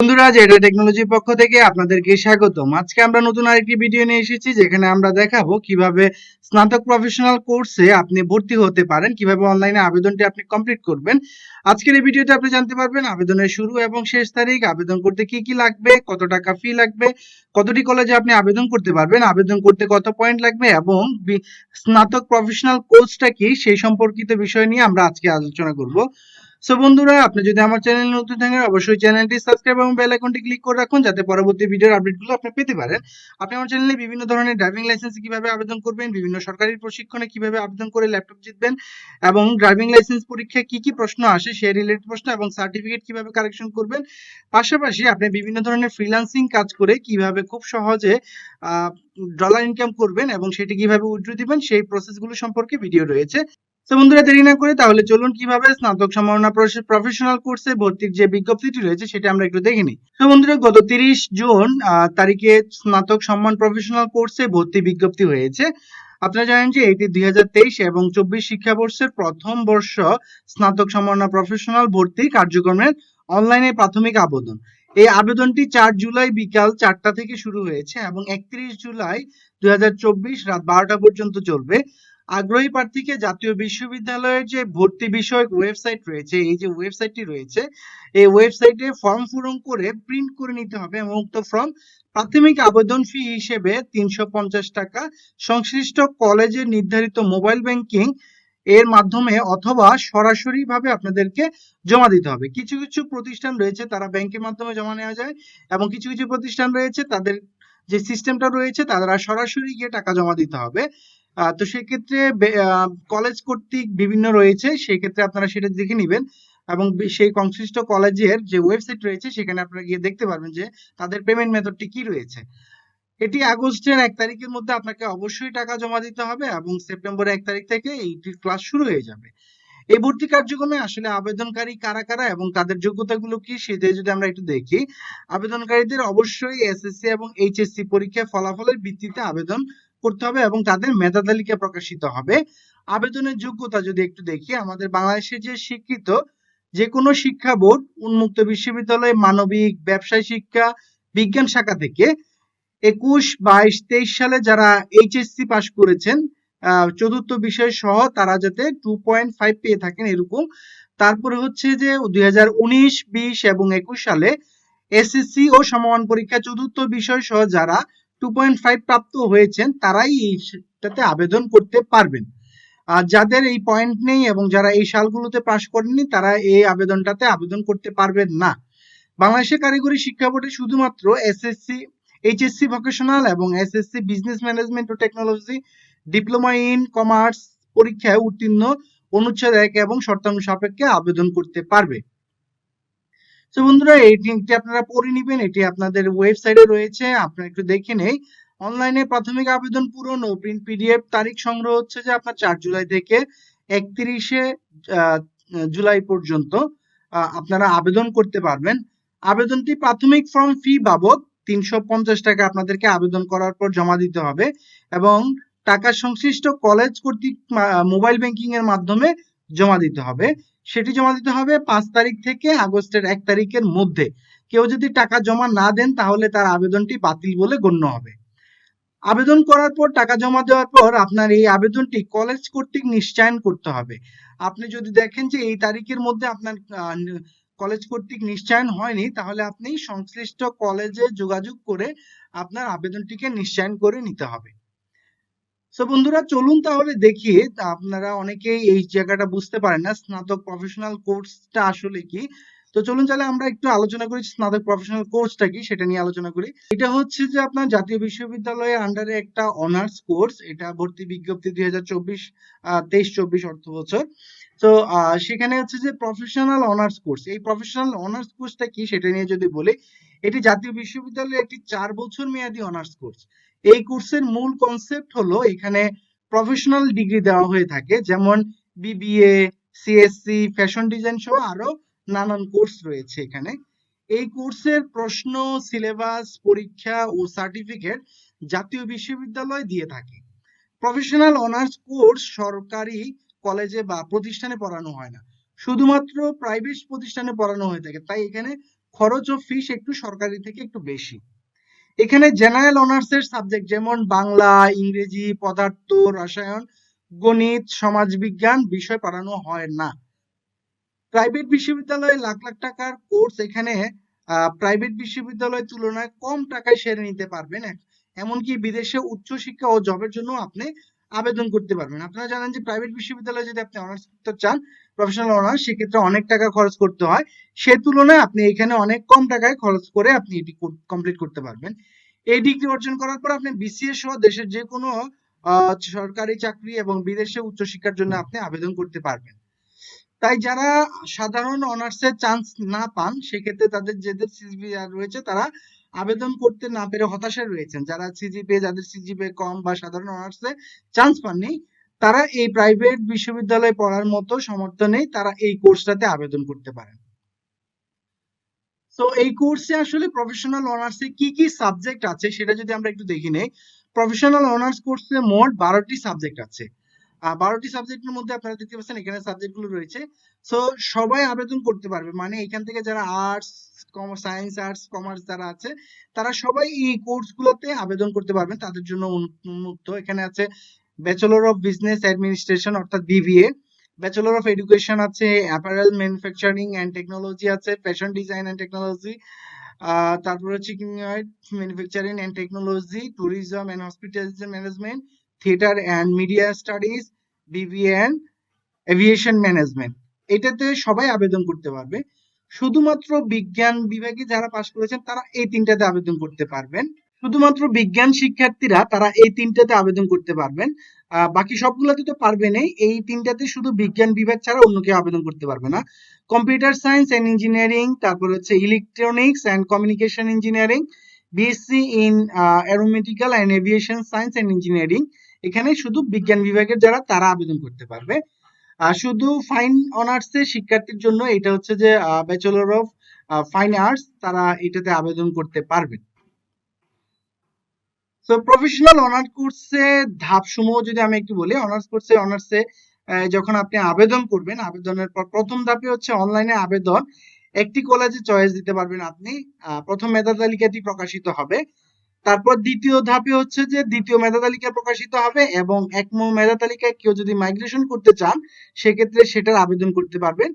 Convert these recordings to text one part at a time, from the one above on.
বন্ধুরা, জেডা টেকনোলজির পক্ষ থেকে আপনাদেরকে স্বাগতম। আজকে আমরা নতুন আরেকটি ভিডিও নিয়ে এসেছি, যেখানে আমরা দেখাবো কীভাবে স্নাতক প্রফেশনাল কোর্সে আপনি ভর্তি হতে পারেন, কীভাবে অনলাইনে আবেদনটি আপনি কমপ্লিট করবেন। আজকের এই ভিডিওতে আপনি জানতে পারবেন, আবেদনের শুরু এবং শেষ তারিখ, আবেদন করতে কি কি লাগবে, কত টাকা ফি লাগবে, কতটি কলেজে আপনি আবেদন করতে পারবেন, আবেদন করতে কত পয়েন্ট লাগবে এবং স্নাতক প্রফেশনাল কোর্সটা কি, সেই সম্পর্কিত বিষয় নিয়ে আমরা আজকে আলোচনা করব। সো বন্ধুরা, আপনি যদি আমার চ্যানেল নতুন থাকেন, অবশ্যই চ্যানেলটি সাবস্ক্রাইব এবং বেল আইকনটি ক্লিক করে রাখুন, যাতে পরবর্তী ভিডিওর আপডেটগুলো আপনি পেতে পারেন। আপনি আমার চ্যানেলে বিভিন্ন ধরনের ড্রাইভিং লাইসেন্স কীভাবে আবেদন করবেন, বিভিন্ন সরকারি প্রশিক্ষণে কীভাবে আবেদন করে ল্যাপটপ জিতবেন, এবং ড্রাইভিং লাইসেন্স পরীক্ষায় কি কি প্রশ্ন আসে সেই রিলেটেড প্রশ্ন এবং সার্টিফিকেট কীভাবে কারেকশন করবেন। পাশাপাশি আপনি বিভিন্ন ধরনের ফ্রিল্যান্সিং কাজ করে কীভাবে খুব সহজে ডলার ইনকাম করবেন এবং সেটি কীভাবে উইথড্র দিবেন, সেই প্রসেসগুলো সম্পর্কে ভিডিও রয়েছে। তো বন্ধুরা, দেরি না করে তাহলে চলুন কীভাবে স্নাতক সম্মাননা প্রফেশনাল কোর্সে ভর্তির যে বিজ্ঞপ্তিটি রয়েছে সেটা আমরা একটু দেখে নিই। তো বন্ধুরা, গত তিরিশ জুন তারিখে স্নাতক সম্মান প্রফেশনাল কোর্সে ভর্তি বিজ্ঞপ্তি হয়েছে। আপনারা জানেন যে এটি দুই এবং চব্বিশ শিক্ষাবর্ষের প্রথম বর্ষ স্নাতক সম্মাননা প্রফেশনাল ভর্তি কার্যক্রমের অনলাইনে প্রাথমিক আবেদন। এই আবেদনটি চার জুলাই বিকাল চারটা থেকে শুরু হয়েছে এবং একত্রিশ জুলাই দুই হাজার চব্বিশ রাত বারোটা পর্যন্ত চলবে। আগ্রহী প্রার্থীকে জাতীয় বিশ্ববিদ্যালয়ের যে ভর্তি বিষয়ক ওয়েবসাইট রয়েছে, এই যে ওয়েবসাইটটি রয়েছে, এই ওয়েবসাইটে ফর্ম পূরণ করে প্রিন্ট করে নিতে হবে এবং উক্ত ফর্ম প্রাথমিক আবেদন ফি হিসেবে তিনশো পঞ্চাশ টাকা। সংশ্লিষ্ট কলেজের নির্ধারিত মোবাইল ব্যাংকিং এর মাধ্যমে অথবা সরাসরি ভাবে আপনাদেরকে জমা দিতে হবে। কিছু কিছু প্রতিষ্ঠান রয়েছে, তারা ব্যাংকের মাধ্যমে জমা নেওয়া যায় এবং কিছু কিছু প্রতিষ্ঠান রয়েছে, তাদের যে সিস্টেমটা রয়েছে, তারা সরাসরি গিয়ে টাকা জমা দিতে হবে। তো সেক্ষেত্রে কলেজ কর্তৃক বিভিন্ন রয়েছে সেই ক্ষেত্রে আপনারা সেটা দেখে নেবেন। এবং সেই সংশ্লিষ্ট কলেজের যে ওয়েবসাইট রয়েছে, সেখানে আপনারা গিয়ে দেখতে পারবেন যে তাদের পেমেন্ট মেথডটি কি রয়েছে। এটি আগস্টের এক তারিখের মধ্যে আপনাকে অবশ্যই টাকা জমা দিতে হবে এবং সেপ্টেম্বরের এক তারিখ থেকে এইটির ক্লাস শুরু হয়ে যাবে। এই ভর্তি কার্যক্রমে আসলে আবেদনকারী কারা কারা এবং তাদের যোগ্যতাগুলো কি সেটা যদি আমরা একটু দেখি, আবেদনকারীদের অবশ্যই এসএসসি এবং এইচএসসি পরীক্ষায় ফলাফলের ভিত্তিতে আবেদন করতে হবে এবং তাদের মেধা তালিকা প্রকাশিত হবে। আবেদনের যোগ্যতা যদি একটু দেখি, আমাদের বাংলাদেশে যে স্বীকৃত যে কোনো শিক্ষা বোর্ড, উন্মুক্ত বিশ্ববিদ্যালয়, মানবিক, ব্যবসায় শিক্ষা, বিজ্ঞান শাখা থেকে একুশ, বাইশ, তেইশ সালে যারা এইচএসসি পাশ করেছেন চতুর্থ বিষয় সহ তারা যাতে টু পয়েন্ট ফাইভ পেয়ে থাকেন এরকম। তারপরে হচ্ছে যে দুই হাজার উনিশ, বিশ এবং একুশ সালে এসএসসি ও সমমান পরীক্ষা চতুর্থ বিষয় সহ যারা টু পয়েন্ট ফাইভ প্রাপ্ত হয়েছেন, তারাই এইটাতে আবেদন করতে পারবেন। আর যাদের এই পয়েন্ট নেই এবং যারা এই সালগুলোতে পাশ করেননি, তারা এই আবেদনটাতে আবেদন করতে পারবেন না। বাংলাদেশের কারিগরি শিক্ষা বোর্ডে শুধুমাত্র এসএসসি এইচএসসি ভোকেশনাল এবং এসএসসি বিজনেস ম্যানেজমেন্ট ও টেকনোলজি ডিপ্লোমা ইন কমার্স পরীক্ষায় উত্তীর্ণ, অনুচ্ছেদ এক এবং শর্তানু সাপেক্ষে আবেদন করতে পারবে। তো বন্ধুরা, এই লিঙ্কটি আপনারা পড়ে নেবেন। এটি আপনাদের ওয়েবসাইটে রয়েছে, আপনারা একটু দেখে নেই। অনলাইনে প্রাথমিক আবেদন পূরণ ও প্রিন্ট পিডিএফ তারিখ সংগ্রহ হচ্ছে যে আপনার চার জুলাই থেকে একত্রিশে জুলাই পর্যন্ত আপনারা আবেদন করতে পারবেন। আবেদনটি প্রাথমিক ফর্ম ফি বাবদ তিনশো পঞ্চাশ টাকা আপনাদেরকে আবেদন করার পর জমা দিতে হবে এবং টাকা সংশ্লিষ্ট কলেজ কর্তৃক মোবাইল ব্যাংকিং এর মাধ্যমে জমা দিতে হবে। সেটি জমা দিতে হবে পাঁচ তারিখ থেকে আগস্টের এক তারিখের মধ্যে। কেউ যদি টাকা জমা না দেন, তাহলে তার আবেদনটি বাতিল বলে গণ্য হবে। আবেদন করার পর, টাকা জমা দেওয়ার পর আপনার এই আবেদনটি কলেজ কর্তৃক নিশ্চয়ন করতে হবে। আপনি যদি দেখেন যে এই তারিখের মধ্যে আপনার কলেজ কর্তৃক নিশ্চয়ন হয়নি, তাহলে আপনি সংশ্লিষ্ট কলেজে যোগাযোগ করে আপনার আবেদনটিকে নিশ্চয়ন করে নিতে হবে। তো বন্ধুরা, চলুন তাহলে দেখি। আপনারা অনেকেই এই জায়গাটা বুঝতে পারেন না, স্নাতক প্রফেশনাল কোর্সটা আসলে কি। তো চলুন তাহলে আমরা একটু আলোচনা করি স্নাতক প্রফেশনাল কোর্সটা কি, সেটা নিয়ে আলোচনা করি। এটা হচ্ছে যে আপনার জাতীয় বিশ্ববিদ্যালয়ের আন্ডারে একটা অনার্স কোর্স এটা ভর্তি বিজ্ঞপ্তি দুই হাজার চব্বিশ তেইশ চব্বিশ অর্থ বছর। তো সেখানে হচ্ছে যে প্রফেশনাল অনার্স কোর্স এই প্রফেশনাল অনার্স কোর্সটা কি সেটা নিয়ে যদি বলি, এটি জাতীয় বিশ্ববিদ্যালয়ের একটি চার বছর মেয়াদী অনার্স কোর্স এই কোর্সের মূল কনসেপ্ট হলো এখানে প্রফেশনাল ডিগ্রি দেওয়া হয়ে থাকে, যেমন বিবিএ সিএসসি ফ্যাশন ডিজাইন সহ আরও নানান কোর্স রয়েছে এখানে। এই কোর্সের প্রশ্ন সিলেবাস পরীক্ষা ও সার্টিফিকেট জাতীয় বিশ্ববিদ্যালয় দিয়ে থাকে। প্রফেশনাল অনার্স কোর্স সরকারি কলেজে বা প্রতিষ্ঠানে পড়ানো হয় না। শুধুমাত্র প্রাইভেট প্রতিষ্ঠানে পড়ানো হয়ে থাকে, তাই এখানে খরচ ও ফিস একটু সরকারি থেকে একটু বেশি। এখানে জেনারেল অনার্স এর সাবজেক্ট যেমন বাংলা, ইংরেজি, পদার্থ, রসায়ন, গণিত, সমাজবিজ্ঞান বিষয় পড়ানো হয় না। প্রাইভেট বিশ্ববিদ্যালয়ে লাখ লাখ টাকার কোর্স এখানে প্রাইভেট বিশ্ববিদ্যালয়ের তুলনায় কম টাকায় সেরে নিতে পারবেন। এমনকি বিদেশে উচ্চশিক্ষা ও জবের জন্য আপনি আবেদন করতে পারবেন। আপনারা জানেন যে প্রাইভেট বিশ্ববিদ্যালয়ে যদি আপনি অনার্স করতে চান প্রফেশনাল অনার্স সেক্ষেত্রে অনেক টাকা খরচ করতে হয়। সে তুলনায় আপনি এখানে অনেক কম টাকায় খরচ করে আপনি এটি কমপ্লিট করতে পারবেন। এই ডিগ্রি অর্জন করার পর আপনি বিসিএস সহ দেশের যে কোনো সরকারি চাকরি এবং বিদেশে উচ্চশিক্ষার জন্য আপনি আবেদন করতে পারবেন। তাই যারা সাধারণ অনার্সের চান্স না পান, সেক্ষেত্রে তাদের যাদের সিজিপি রয়েছে, তারা আবেদন করতে না পেরে হতাশায় রয়েছেন। যারা সিজিপি যাদের সিজিপি কম বা সাধারণ অনার্সে চান্স পাননি, তারা এই প্রাইভেট বিশ্ববিদ্যালয়ে পড়ার মতো সামর্থ্য নেই তারা এই কোর্সটাতে আবেদন করতে পারেন। তো এই কোর্সে আসলে প্রফেশনাল অনার্সে কি কি সাবজেক্ট আছে, সেটা যদি আমরা একটু দেখি নেই প্রফেশনাল অনার্স কোর্সে মোট বারোটি সাবজেক্ট আছে। বারোটি সাবজেক্টের মধ্যে আপনারা দেখতে পাচ্ছেন এখানে সাবজেক্টগুলো রয়েছে। সো সবাই আবেদন করতে পারবে। মানে এখান থেকে যারা arts commerce science arts commerce যারা আছে, তারা সবাই এই কোর্স গুলোতে আবেদন করতে পারবেন। তাদের জন্য উন্মুক্ত। এখানে আছে ব্যাচেলর অফ বিজনেস অ্যাডমিনিস্ট্রেশন অর্থাৎ বিবিএ ব্যাচেলর অফ এডুকেশন আছে অ্যাপারেল ম্যানুফ্যাকচারিং অ্যান্ড টেকনোলজি আছে ফ্যাশন ডিজাইন অ্যান্ড টেকনোলজি তারপরে হচ্ছে manufacturing and technology tourism and hospitality management theatre and media studies BBN aviation management এটাতে সবাই আবেদন করতে পারবে। শুধুমাত্র বিজ্ঞান বিভাগে যারা পাশ করেছেন, তারা এই তিনটাতে আবেদন করতে পারবেন। শুধুমাত্র বিজ্ঞান শিক্ষার্থীরা তারা এই তিনটাতে আবেদন করতে পারবেন। বাকি সবগুলোতে তো পারবেনই এই তিনটাতে শুধু বিজ্ঞান বিভাগ ছাড়া অন্য কেউ আবেদন করতে পারবে না। কম্পিউটার সায়েন্স এন্ড ইঞ্জিনিয়ারিং, তারপর হচ্ছে electronics and communication engineering BSc in aeronautical and aviation science and engineering এখানে শুধু বিজ্ঞান বিভাগের যারা তারা আবেদন করতে পারবে। আর শুধু ফাইন অনার্স এর শিক্ষার্থীর জন্য এটা হচ্ছে যে ব্যাচেলর অফ ফাইন আর্টস তারা এটাতে আবেদন করতে পারবেন তো প্রফেশনাল অনার্স কোর্সে ধাপ সমূহ যদি আমি একটু বলি অনার্স কোর্সে অনার্সে যখন আপনি আবেদন করবেন, আবেদনের পর প্রথম ধাপে হচ্ছে অনলাইনে আবেদন। একটি কলেজে চয়েস দিতে পারবেন আপনি। প্রথম মেধা তালিকাটি প্রকাশিত হবে। তারপর দ্বিতীয় ধাপে হচ্ছে যে দ্বিতীয় মেধা তালিকা প্রকাশিত হবে এবং এক ম- মেধা তালিকায় কেউ যদি মাইগ্রেশন করতে চান, সেক্ষেত্রে সেটার আবেদন করতে পারবেন।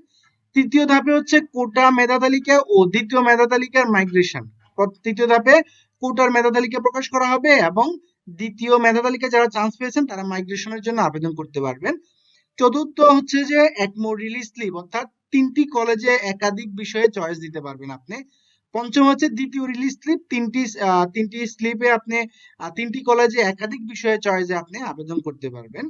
তৃতীয় ধাপে হচ্ছে কোটা মেধা তালিকা ও দ্বিতীয় মেধা তালিকার মাইগ্রেশন তৃতীয় ধাপে কোটার মেধা তালিকা প্রকাশ করা হবে এবং দ্বিতীয় মেধা তালিকায় যারা চান্স পেয়েছেন, তারা মাইগ্রেশনের জন্য আবেদন করতে পারবেন। চতুর্থ হচ্ছে যে একমো রিলিজ স্লিপ অর্থাৎ তিনটি কলেজে একাধিক বিষয়ে চয়েস দিতে পারবেন আপনি। পঞ্চম হচ্ছে দ্বিতীয় রিলিজ স্লিপ তিনটি তিনটি স্লিপে আপনি তিনটি কলেজে একাধিক বিষয়ে চয়েসে আপনি আবেদন করতে পারবেন।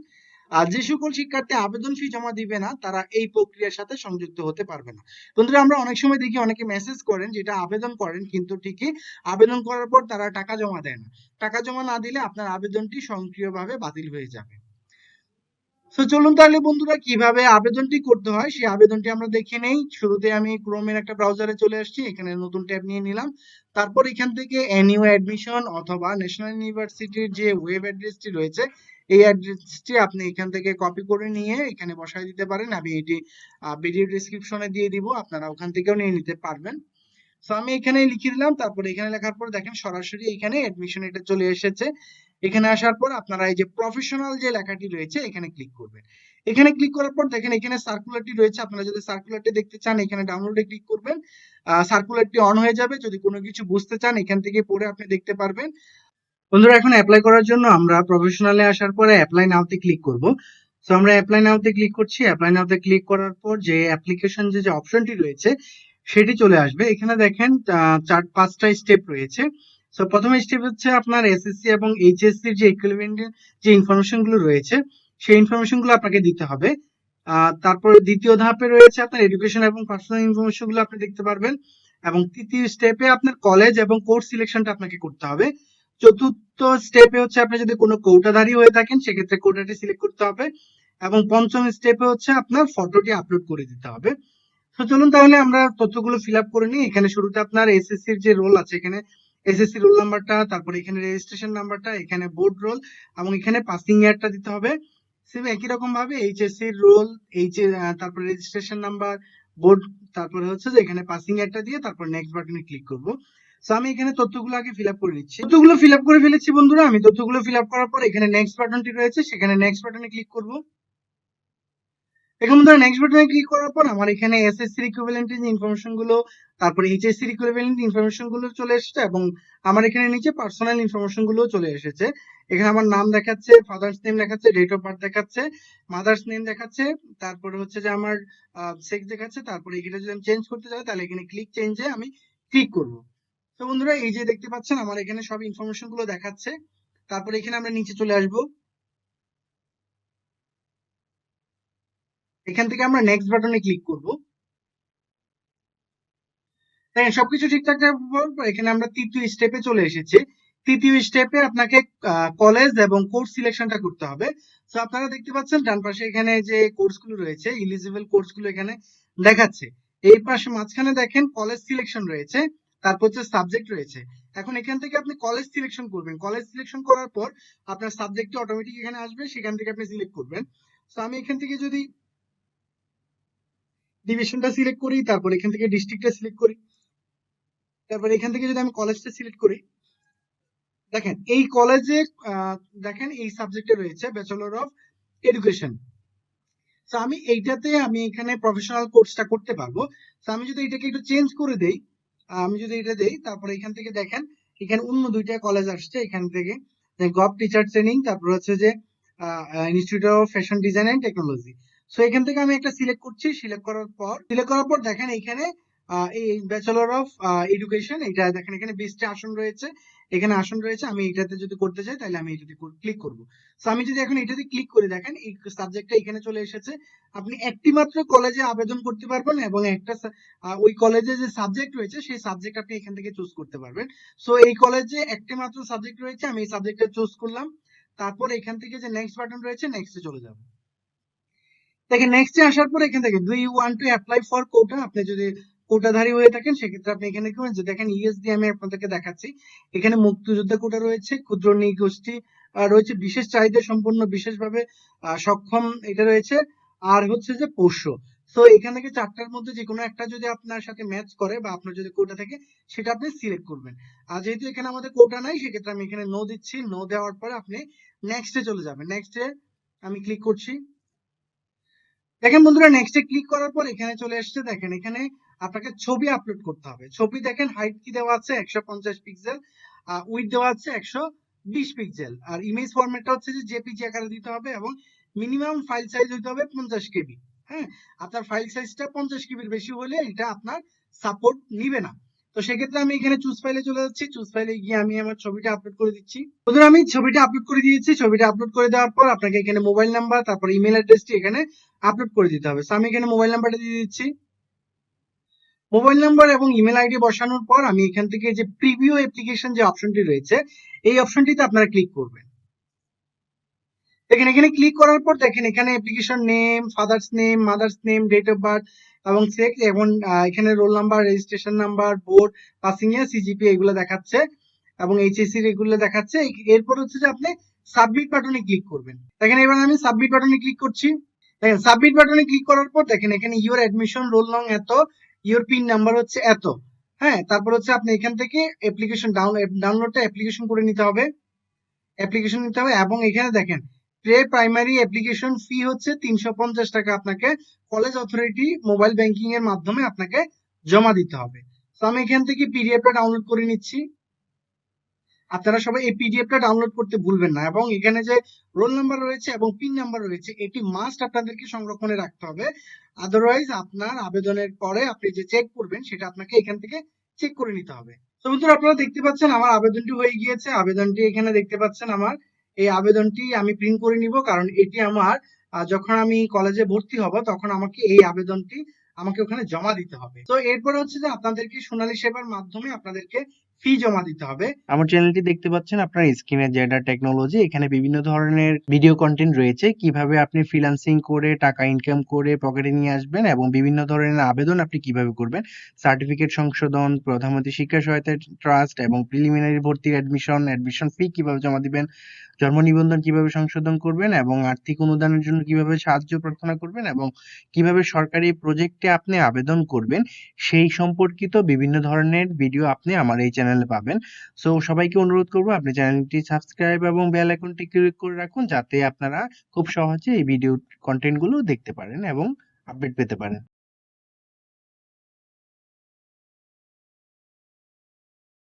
আর যে সকল শিক্ষার্থী আবেদন ফি জমা দিবে না, তারা এই প্রক্রিয়ার সাথে সংযুক্ত হতে পারবে না। বন্ধুরা, আমরা অনেক সময় দেখি অনেকে মেসেজ করেন যেটা আবেদন করেন, কিন্তু ঠিকই আবেদন করার পর তারা টাকা জমা দেয় না। টাকা জমা না দিলে আপনার আবেদনটি স্বয়ংক্রিয়ভাবে বাতিল হয়ে যাবে। তো চলুন তাহলে বন্ধুরা কীভাবে আবেদনটি করতে হয়, সেই আবেদনটি আমরা দেখে নেই। শুরুতে আমি ক্রোমের একটা ব্রাউজারে চলে আসছি, এখানে নতুন ট্যাব নিয়ে নিলাম। তারপর এখান থেকে এনইউ অ্যাডমিশন অথবা ন্যাশনাল ইউনিভার্সিটির যে ওয়েব অ্যাড্রেসটি রয়েছে, এই অ্যাড্রেসটি আপনি এখান থেকে কপি করে নিয়ে এখানে বসায় দিতে পারেন। আমি এটি ভিডিও ডেসক্রিপশনে দিয়ে দিব, আপনারা ওখান থেকেও নিয়ে নিতে পারবেন। সো আমি এখানে লিখে দিলাম, তারপর এখানে লেখার পর দেখেন সরাসরি এখানে অ্যাডমিশন এটা চলে এসেছে। এখানে আসার পর আপনারা এই যে প্রফেশনাল যে লেখাটি রয়েছে, এখানে ক্লিক করবেন। এখানে ক্লিক করার পর দেখেন এখানে সার্কুলারটি রয়েছে, আপনারা যদি সার্কুলারটি দেখতে চান, এখানে ডাউনলোডে ক্লিক করবেন। সার্কুলারটি অন হয়ে যাবে, যদি কোনো কিছু বুঝতে চান, এখান থেকে পড়ে আপনি দেখতে পারবেন। বন্ধুরা, এখন অ্যাপ্লাই করার জন্য আমরা প্রফেশনালে আসার পরে অ্যাপ্লাই নাওতে ক্লিক করব। সো আমরা অ্যাপ্লাই নাওতে ক্লিক করছি। অ্যাপ্লাই নাওতে ক্লিক করার পর যে অ্যাপ্লিকেশন যে অপশনটি রয়েছে, সেটি চলে আসবে। এখানে দেখেন চার পাঁচটা স্টেপ রয়েছে। সো প্রথম স্টেপ হচ্ছে আপনার এসএসসি এবং এইচএসসি যে ইকুইভ্যালেন্ট যে ইনফরমেশনগুলো রয়েছে, সেই ইনফরমেশনগুলো আপনাকে দিতে হবে। তারপরে দ্বিতীয় ধাপে রয়েছে আপনার এডুকেশন এবং পার্সোনাল ইনফরমেশনগুলো আপনি দেখতে পারবেন এবং তৃতীয় স্টেপে আপনার কলেজ এবং কোর্স সিলেকশনটা আপনাকে করতে হবে। চতুর্থ স্টেপে হচ্ছে আপনি যদি কোনো কোটাধারী হয়ে থাকেন, সেক্ষেত্রে কোটাটি সিলেক্ট করতে হবে এবং পঞ্চম স্টেপে হচ্ছে আপনার ফটোটি আপলোড করে দিতে হবে। তো চলুন তাহলে আমরা তথ্যগুলো ফিল আপ করে নিই। এখানে শুরুতে আপনার এসএসসির যে রোল আছে, এখানে এসএসসি রোল নাম্বারটা তারপরে এখানে রেজিস্ট্রেশন নাম্বারটা এখানে বোর্ড রোল এবং এখানে পাসিং ইয়ারটা দিতে হবে। সেম একই রকম ভাবে এইচএসসি রোল এইচ তারপরে রেজিস্ট্রেশন নাম্বার বোর্ড তারপরে হচ্ছে যে এখানে পাসিং একটা দিয়ে তারপর নেক্সট বাটনে ক্লিক করব। সো আমি এখানে তথ্যগুলো আগে ফিল আপ করে নিচ্ছি। তথ্যগুলো ফিল আপ করে ফেলেছি বন্ধুরা। আমি তথ্যগুলো ফিল আপ করার পর এখানে নেক্সট বাটনটি রয়েছে, সেখানে নেক্সট বাটনে ক্লিক করব। এখন বন্ধুরা নেক্সট বাটনে ক্লিক করার পর আমার এখানে এসএসসি ইকুইভ্যালেন্ট যে ইনফরমেশনগুলো, তারপরে এইচএসসি ইকুইভ্যালেন্ট ইনফরমেশনগুলো চলে এসেছে এবং আমার এখানে নিচে পার্সোনাল ইনফরমেশনগুলো চলে এসেছে। এখানে আমার নাম দেখাচ্ছে ফাদার্স নেম দেখাচ্ছে ডেট অফ বার্থ দেখাচ্ছে মাদার্স নেম দেখাচ্ছে, তারপরে হচ্ছে যে আমার সেক্স দেখাচ্ছে, তারপরে এখানে যদি আমি চেঞ্জ করতে চাই তাহলে এখানে ক্লিক চেঞ্জে আমি ক্লিক করব। তো বন্ধুরা, এই যে দেখতে পাচ্ছেন, আমার এখানে সব ইনফরমেশনগুলো দেখাচ্ছে। তারপরে এখানে আমরা নিচে চলে আসব। এখান থেকে আমরা নেক্সট বাটনে ক্লিক করব। দেখেন, সবকিছু ঠিকঠাক এখানে আমরা তৃতীয় স্টেপে চলে এসেছি। তৃতীয় স্টেপে আপনাকে কলেজ এবং কোর্স সিলেকশনটা করতে হবে। তো আপনারা দেখতে পাচ্ছেন, ডান পাশে এখানে যে কোর্সগুলো রয়েছে ইলিজিবল কোর্সগুলো এখানে দেখাচ্ছে। এই পাশে মাঝখানে দেখেন কলেজ সিলেকশন রয়েছে, তারপর হচ্ছে সাবজেক্ট রয়েছে। এখন এখান থেকে আপনি কলেজ সিলেকশন করবেন। কলেজ সিলেকশন করার পর আপনার সাবজেক্টটি অটোমেটিক এখানে আসবে, সেখান থেকে আপনি সিলেক্ট করবেন। তো আমি এখান থেকে যদি ডিভিশনটা সিলেক্ট করি, তারপর এখান থেকে ডিস্ট্রিক্টটা সিলেক্ট করি। তারপর এখান থেকে যদি আমি কলেজটা সিলেক্ট করি, দেখেন, এই কলেজে দেখেন এই সাবজেক্টে রয়েছে ব্যাচেলর অফ এডুকেশন তো আমি এইটাতে আমি এখানে প্রফেশনাল কোর্সটা করতে পারব। তো আমি যদি এটাকে একটু চেঞ্জ করে দেই আমি যদি এটা দেই, তারপরে এখান থেকে দেখেন, এখানে অন্য দুইটা কলেজ আসছে। এখান থেকে গভ টিচার ট্রেনিং তারপর হচ্ছে যে institute of fashion design and technology so এখান থেকে আমি একটা সিলেক্ট করছি সিলেক্ট করার পর সিলেক্ট করার পর দেখেন এখানে এই ব্যাচেলর অফ এডুকেশন এটা দেখেন এখানে বিশটা আসন রয়েছে, এখানে আসন রয়েছে, আমি এটাতে যদি করতে চাই তাহলে আমি এটাতে ক্লিক করব। সো আমি যদি এখন এটাতে ক্লিক করে দেখেন, এই সাবজেক্টটা এখানে চলে এসেছে, আপনি একটি মাত্র কলেজে আবেদন করতে পারবেন এবং একটা ওই কলেজে যে সাবজেক্ট রয়েছে, সেই সাবজেক্ট আপনি এখান থেকে চুজ করতে পারবেন। সো এই কলেজে একটি মাত্র সাবজেক্ট রয়েছে, আমি এই সাবজেক্টটা চুজ করলাম, তারপর এখান থেকে যে নেক্সট বাটন রয়েছে নেক্সটে চলে যাব। দেখেন নেক্সটে আসার পর এখান থেকে do you want to apply for quota আপনি যদি কোটাধারী হয়ে থাকেন, সেক্ষেত্রে আপনি এখানে কি যে, দেখেন ইএসডি আমি আপনাদেরকে দেখাচ্ছি। এখানে মুক্তিযোদ্ধা কোটা রয়েছে, ক্ষুদ্র নৃগোষ্ঠী রয়েছে বিশেষ চাহিদা সম্পন্ন, বিশেষভাবে সক্ষম এটা রয়েছে। আর হচ্ছে যে পোষ্য। তো এখান থেকে চারটার মধ্যে যে কোনো একটা যদি আপনার সাথে ম্যাচ করে বা আপনার যদি কোটা থাকে, সেটা আপনি সিলেক্ট করবেন। আর যেহেতু এখানে আমাদের কোটা নাই, সেক্ষেত্রে আমি এখানে নো দিচ্ছি। নো দেওয়ার পরে আপনি নেক্সটে চলে যাবেন। নেক্সটে আমি ক্লিক করছি। দেখেন বন্ধুরা নেক্সটে ক্লিক করার পর এখানে চলে এসছে, দেখেন এখানে আপনাকে ছবি আপলোড করতে হবে। ছবি দেখেন হাইট কি দেওয়া আছে? একশো পঞ্চাশ পিক্সেল উইথ দেওয়া আছে একশো বিশ পিক্সেল আর ইমেজ ফরম্যাটটা হচ্ছে যে জেপিজি আকারে দিতে হবে এবং মিনিমাম ফাইল সাইজ হইতে হবে পঞ্চাশ কেবি। হ্যাঁ? আপনার ফাইল সাইজটা পঞ্চাশ কেবির বেশি হলে এটা আপনার সাপোর্ট নিবে না। তো সেক্ষেত্রে আমি এখানে চুজ ফাইলে চলে যাচ্ছি। চুজ ফাইলে গিয়ে আমি আমার ছবিটা আপলোড করে দিচ্ছি। বন্ধুরা, আমি ছবিটা আপলোড করে দিয়েছি। ছবিটা আপলোড করে দেওয়ার পর আপনাকে এখানে মোবাইল নাম্বার তারপর ইমেল অ্যাড্রেসটি এখানে আপলোড করে দিতে হবে। আমি এখানে মোবাইল নাম্বারটা দিয়ে দিচ্ছি। মোবাইল নাম্বার এবং ইমেল আইডি বসানোর পর আমি এখান থেকে যে প্রিভিউ অ্যাপ্লিকেশন যে অপশনটি রয়েছে, এই অপশনটিতে আপনারা ক্লিক করবেন। দেখেন, এখানে ক্লিক করার পর দেখেন, এখানে application name father's name mother's name date of birth এবং সেক্স এবং এখানে roll number registration number board passing year CGPA এগুলো দেখাচ্ছে এবং এইচএসসি এগুলো দেখাচ্ছে। এরপর হচ্ছে যে আপনি সাবমিট বাটনে ক্লিক করবেন। দেখেন, এবার আমি সাবমিট বাটনে ক্লিক করছি। দেখেন সাবমিট বাটনে ক্লিক করার পর দেখেন, এখানে ইউর অ্যাডমিশন রোল নং এত ইউর পিন নাম্বার হচ্ছে এত। হ্যাঁ তারপর হচ্ছে আপনি এখান থেকে অ্যাপ্লিকেশন ডাউনলোডটা অ্যাপ্লিকেশন করে নিতে হবে। অ্যাপ্লিকেশন নিতে হবে এবং এখানে দেখেন প্রে প্রাইমারি অ্যাপ্লিকেশন ফি হচ্ছে তিনশো পঞ্চাশ টাকা আপনাকে কলেজ অথরিটি মোবাইল ব্যাংকিং এর মাধ্যমে আপনাকে জমা দিতে হবে। তো আমি এখান থেকে পিডিএফটা ডাউনলোড করে নিচ্ছি। আপনারা সবাই এই পিডিএফটা ডাউনলোড করতে ভুলবেন না এবং এখানে যে রোল নাম্বার রয়েছে এবং পিন নাম্বার রয়েছে, এটি মাস্ট আপনাদেরকে সংরক্ষণে রাখতে হবে। আদারওয়াইজ আপনার আবেদনের পরে আপনি যে চেক করবেন, সেটা আপনাকে এখান থেকে চেক করে নিতে হবে। তো বন্ধুরা, আপনারা দেখতে পাচ্ছেন আমার আবেদনটি হয়ে গিয়েছে। আবেদনটি এখানে দেখতে পাচ্ছেন আমার এই আবেদনটি আমি প্রিন্ট করে নিব, কারণ এটি আমার যখন আমি কলেজে ভর্তি হব, তখন আমাকে এই আবেদনটি আমাকে ওখানে জমা দিতে হবে। তো এরপরে হচ্ছে যে আপনাদেরকে সোনালী সেবার মাধ্যমে আপনাদেরকে ফি জমা দিতে হবে। আমার চ্যানেলটি দেখতে পাচ্ছেন, আপনার স্ক্রিনে জেডার টেকনোলজি এখানে বিভিন্ন ধরনের ভিডিও কন্টেন্ট রয়েছে। কীভাবে আপনি ফ্রিল্যান্সিং করে টাকা ইনকাম করে পকেটে নিয়ে আসবেন এবং বিভিন্ন ধরনের আবেদন আপনি কীভাবে করবেন। সার্টিফিকেট সংশোধন প্রধানমন্ত্রী শিক্ষা সহায়তা ট্রাস্ট এবং প্রিলিমিনারি ভর্তির অ্যাডমিশন অ্যাডমিশন ফি কীভাবে জমা দিবেন, জন্ম নিবন্ধন কীভাবে সংশোধন করবেন এবং আর্থিক অনুদানের জন্য কীভাবে সাহায্য প্রার্থনা করবেন এবং কীভাবে সরকারি প্রজেক্টে আপনি আবেদন করবেন, সেই সম্পর্কিত বিভিন্ন ধরনের ভিডিও আপনি আমার এই চ্যানেলে পাবেন। সো সবাইকে অনুরোধ করব, আপনি চ্যানেলটি সাবস্ক্রাইব এবং বেল আইকনটি ক্লিক করে রাখুন, যাতে আপনারা খুব সহজে এই ভিডিও কন্টেন্টগুলো দেখতে পারেন এবং আপডেট পেতে পারেন।